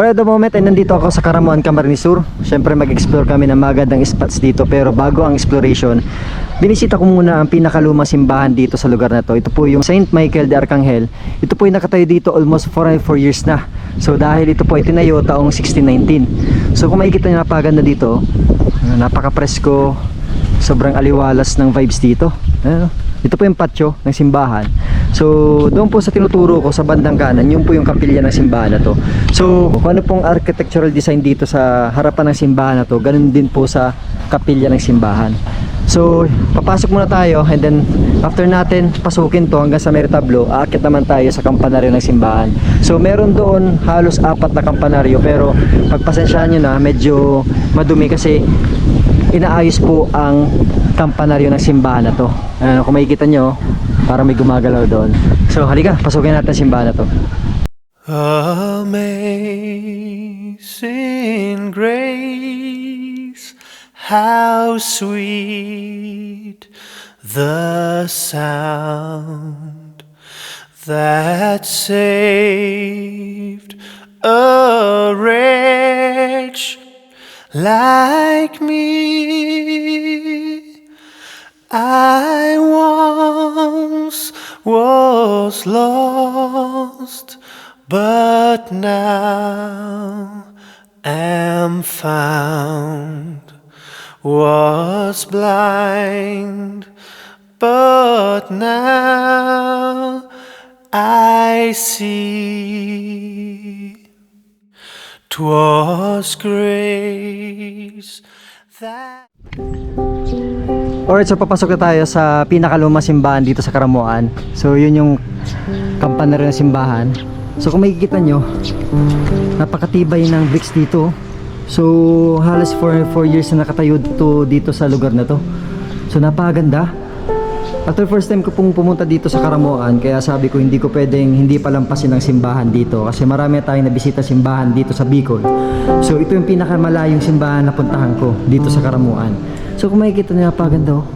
Alright, the moment ay nandito ako sa Karamuan, Camarines Sur. Siyempre mag-explore kami ng magandang spots dito pero bago ang exploration, binisita ko muna ang pinakalumang simbahan dito sa lugar na to. Ito po yung Saint Michael de Arcangel. Ito po yung nakatayo dito almost 4, 4 years na. So dahil ito po ay tinayo taong 1619. So kung makikita nyo napaganda dito, napaka-presko, sobrang aliwalas ng vibes dito. Oh. ito po yung patio ng simbahan. So, doon po sa tinuturo ko sa bandang kanan, yun po yung kapilya ng simbahan na to. So, kung ano pong architectural design dito sa harapan ng simbahan na to, ganun din po sa kapilya ng simbahan. So, papasok muna tayo and then after natin pasukin to hanggang sa may retablo, aakit naman tayo sa kampanaryo ng simbahan. So, meron doon halos apat na kampanaryo pero pagpasensyahan nyo na, medyo madumi kasi inaayos po ang kampanaryo ng simbahan na to. Ayan, kung makikita nyo, para may gumagalaw doon. So, halika, pasukin natin simbahan na to. Amazing grace, how sweet the sound that saved a wretch like me. I once was lost, but now am found. Was blind, but now I see. 'Twas grace that. Alright, so papasok na tayo sa pinakalumang simbahan dito sa Karamuan. So, yun yung kampanaryo ng simbahan. So, kung makikita nyo, napakatibay ng bricks dito. So, halos 4 years na nakatayo dito, dito sa lugar na to. So, napakaganda. After first time ko pong pumunta dito sa Karamuan, kaya sabi ko hindi ko pwedeng hindi palampasin ang simbahan dito kasi marami tayong nabisita simbahan dito sa Bicol. So ito yung pinakamalayong simbahan na puntahan ko dito sa Karamuan. So kung makikita niyo napaganda oh.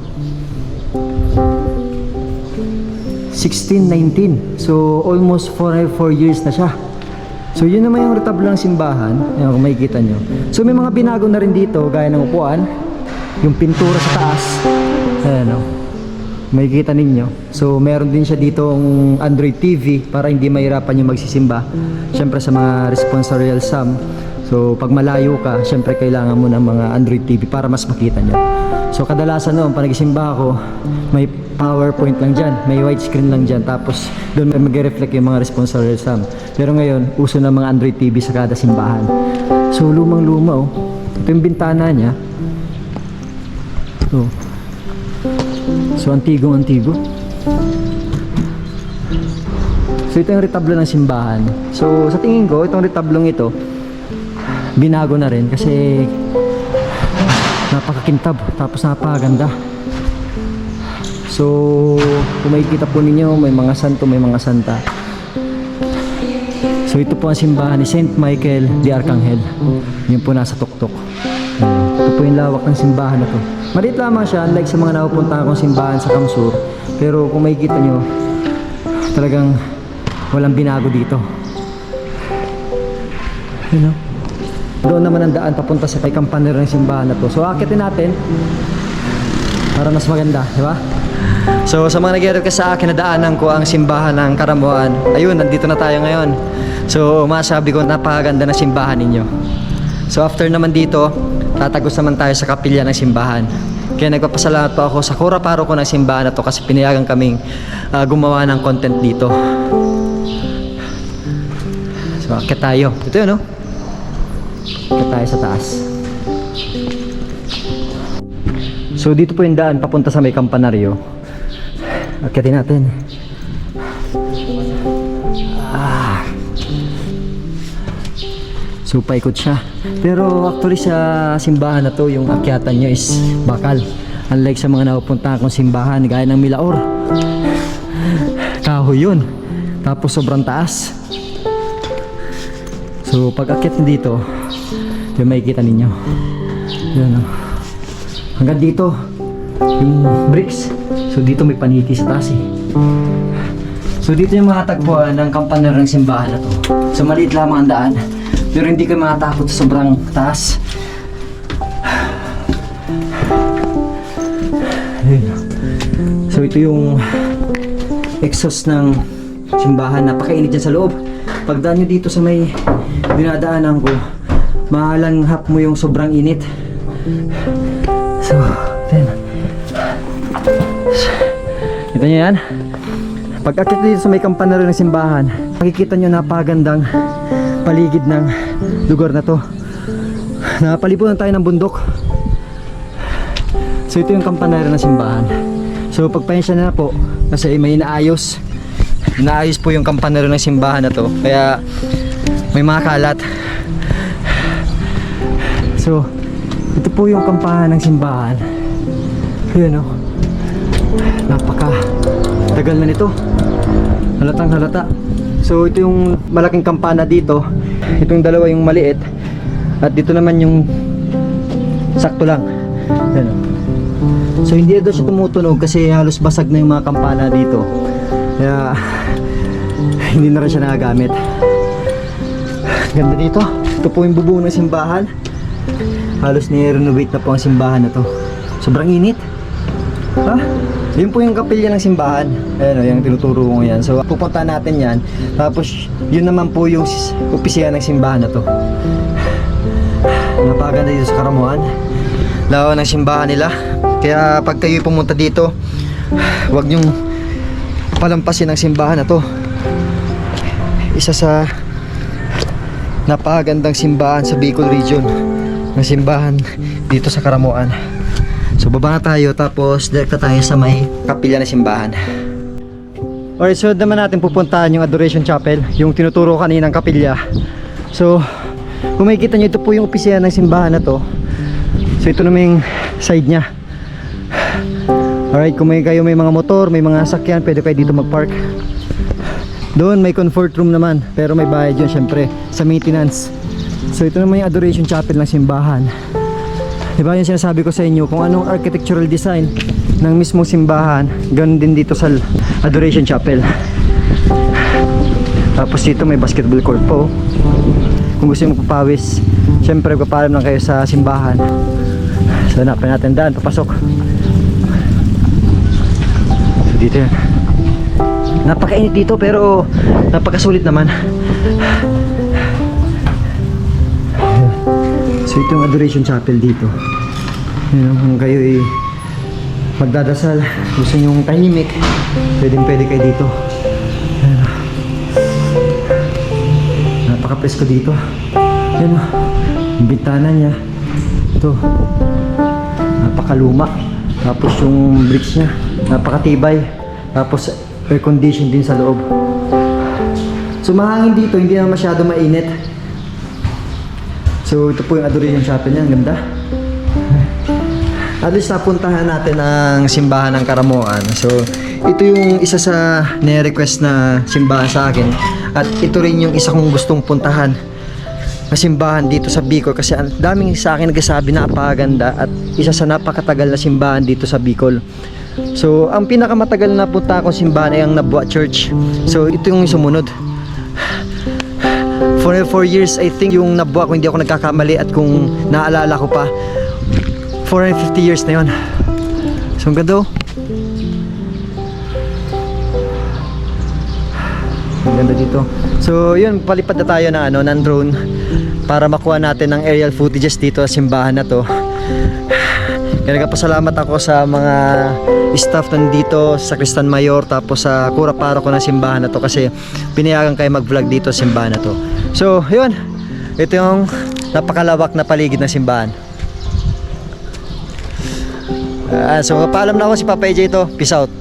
1619. So almost 4 4 years na siya. So yun naman yung retablo ng simbahan. Ayan, kung makikita nyo. So may mga binago na rin dito gaya ng upuan, yung pintura sa taas. Ayan o. Makikita ninyo. So meron din siya dito ang Android TV para hindi mahirapan yung magsisimba. Siyempre sa mga responsorial sum. So pag malayo ka, siyempre kailangan mo ng mga Android TV para mas makita nyo. So kadalasan noon, pag nagsimba ako, may PowerPoint lang dyan, may widescreen lang dyan, tapos doon may mag-reflect yung mga responsorial sum. Pero ngayon, uso na mga Android TV sa kada simbahan. So lumang luma oh. Ito yung bintana niya. Oh. So antigong antigo. So ito yung retablo ng simbahan. So sa tingin ko, itong retablong ito, binago na rin kasi napakakintab tapos napakaganda. So kung makikita po ninyo, may mga santo, may mga santa. So ito po ang simbahan ni Saint Michael de Arcangel. Yun po nasa tuktok. Ito po yung lawak ng simbahan na to. Maliit lamang siya, unlike sa mga napupunta akong simbahan sa Kamsur. Pero kung makikita nyo, talagang walang binago dito. You know? Doon naman ang daan papunta sa kay kampanero ng simbahan na to. So akitin natin para mas maganda, di ba? So sa mga nag ka sa akin, nadaanan ko ang simbahan ng Karamuan. Ayun, nandito na tayo ngayon. So masabi ko napakaganda na simbahan ninyo. So after naman dito, tatagos naman tayo sa kapilya ng simbahan. Kaya nagpapasalamat po ako sa kura paro ko ng simbahan na to kasi pinayagan kaming ah, gumawa ng content dito. So akit tayo. Ito yun, no? Akit tayo sa taas. So dito po yung daan papunta sa may kampanaryo. Akitin natin. Ah. So paikot siya. Pero actually sa simbahan na to, yung akyatan nyo is bakal. Unlike sa mga napupunta kong simbahan, gaya ng Milaor. Kahoy yun. Tapos sobrang taas. So pag akyat dito, yung makikita ninyo. Yan oh. Hanggang dito, yung bricks. So dito may paniki sa taas eh. So dito yung mga tagpuan ng kampanero ng simbahan na to. So maliit lamang ang daan. Pero hindi kayo matatakot sa sobrang taas. Ayun. So ito yung exhaust ng simbahan. Napakainit dyan sa loob. Pagdaan nyo dito sa may dinadaanan ko, mahalanghap mo yung sobrang init. So, then. Kita nyo yan? Pag akit dito sa may kampanaro ng simbahan, makikita nyo napagandang paligid ng lugar na to. Napalipunan tayo ng bundok. So ito yung kampanaro ng simbahan. So pagpahensya na po kasi may inaayos. Inaayos po yung kampanaro ng simbahan na to. Kaya may mga kalat. So ito po yung kampahan ng simbahan. Yun o. Napaka tagal na nito. Halatang halata. So ito yung malaking kampana dito. Itong dalawa yung maliit. At dito naman yung sakto lang. Yan o. So hindi na daw siya tumutunog kasi halos basag na yung mga kampana dito. Kaya hindi na rin siya nagagamit. Ganda dito. Ito po yung bubong ng simbahan. Halos ni-renovate na po ang simbahan na to. Sobrang init. Ha? Yun po yung kapilya ng simbahan. Ayan o, yung tinuturo ko ngayon. So, pupunta natin yan. Tapos, yun naman po yung opisina ng simbahan na to. Napaganda dito sa Karamuan. Lawa ng simbahan nila. Kaya pag kayo pumunta dito, huwag nyong palampasin ang simbahan na to. Isa sa napakagandang simbahan sa Bicol region na simbahan dito sa Karamuan. So baba na tayo tapos direkta tayo sa may kapilya na simbahan. Alright, so naman natin pupuntahan yung Adoration Chapel, yung tinuturo kaninang kapilya. So, kung makikita nyo, ito po yung opisina ng simbahan na to. So ito naman yung side niya. Alright, kung may kayo may mga motor, may mga sakyan, pwede kayo dito mag-park. Doon may comfort room naman, pero may bayad yun syempre sa maintenance. So ito naman yung Adoration Chapel ng simbahan. Diba yung sinasabi ko sa inyo, kung anong architectural design ng mismong simbahan, ganun din dito sa Adoration Chapel. Tapos dito may basketball court po. Kung gusto nyo magpapawis, syempre magpapalam lang kayo sa simbahan. So hanapin natin daan, papasok. Dito yan. Napakainit dito pero napakasulit naman. So ito yung adoration chapel dito. Yun, kung kayo ay magdadasal, gusto nyo yung tahimik, pwede pwede kayo dito. Ayan. Napaka-presko dito. Yan o. Yung bintana niya. Ito. Napakaluma. Tapos yung bricks niya. Napakatibay. Tapos air condition din sa loob. So mahangin dito, hindi na masyado mainit. So ito po yung adoration chapel niya, ang ganda. At least napuntahan natin ang simbahan ng Karamoan. So ito yung isa sa ni-request na simbahan sa akin. At ito rin yung isa kong gustong puntahan na simbahan dito sa Bicol kasi ang daming sa akin nagsasabi na napakaganda at isa sa napakatagal na simbahan dito sa Bicol. So, ang pinakamatagal na punta akong simbahan ay ang Nabua Church. So, ito yung sumunod. For 4 years, I think yung Nabua, kung hindi ako nagkakamali at kung naalala ko pa, 450 years na yon. So, ang ganda oh. Ang ganda dito. So, yun, palipad na tayo ng, ano, ng drone para makuha natin ng aerial footages dito sa simbahan na to. Kaya nagpasalamat ako sa mga staff nandito sa Kristan Mayor tapos sa Kura Paro ko ng simbahan na to kasi pinayagan kayo mag-vlog dito sa simbahan na to. So, yun. Ito yung napakalawak na paligid ng simbahan. Ah, so, paalam na ako si Papa AJ ito. Peace out.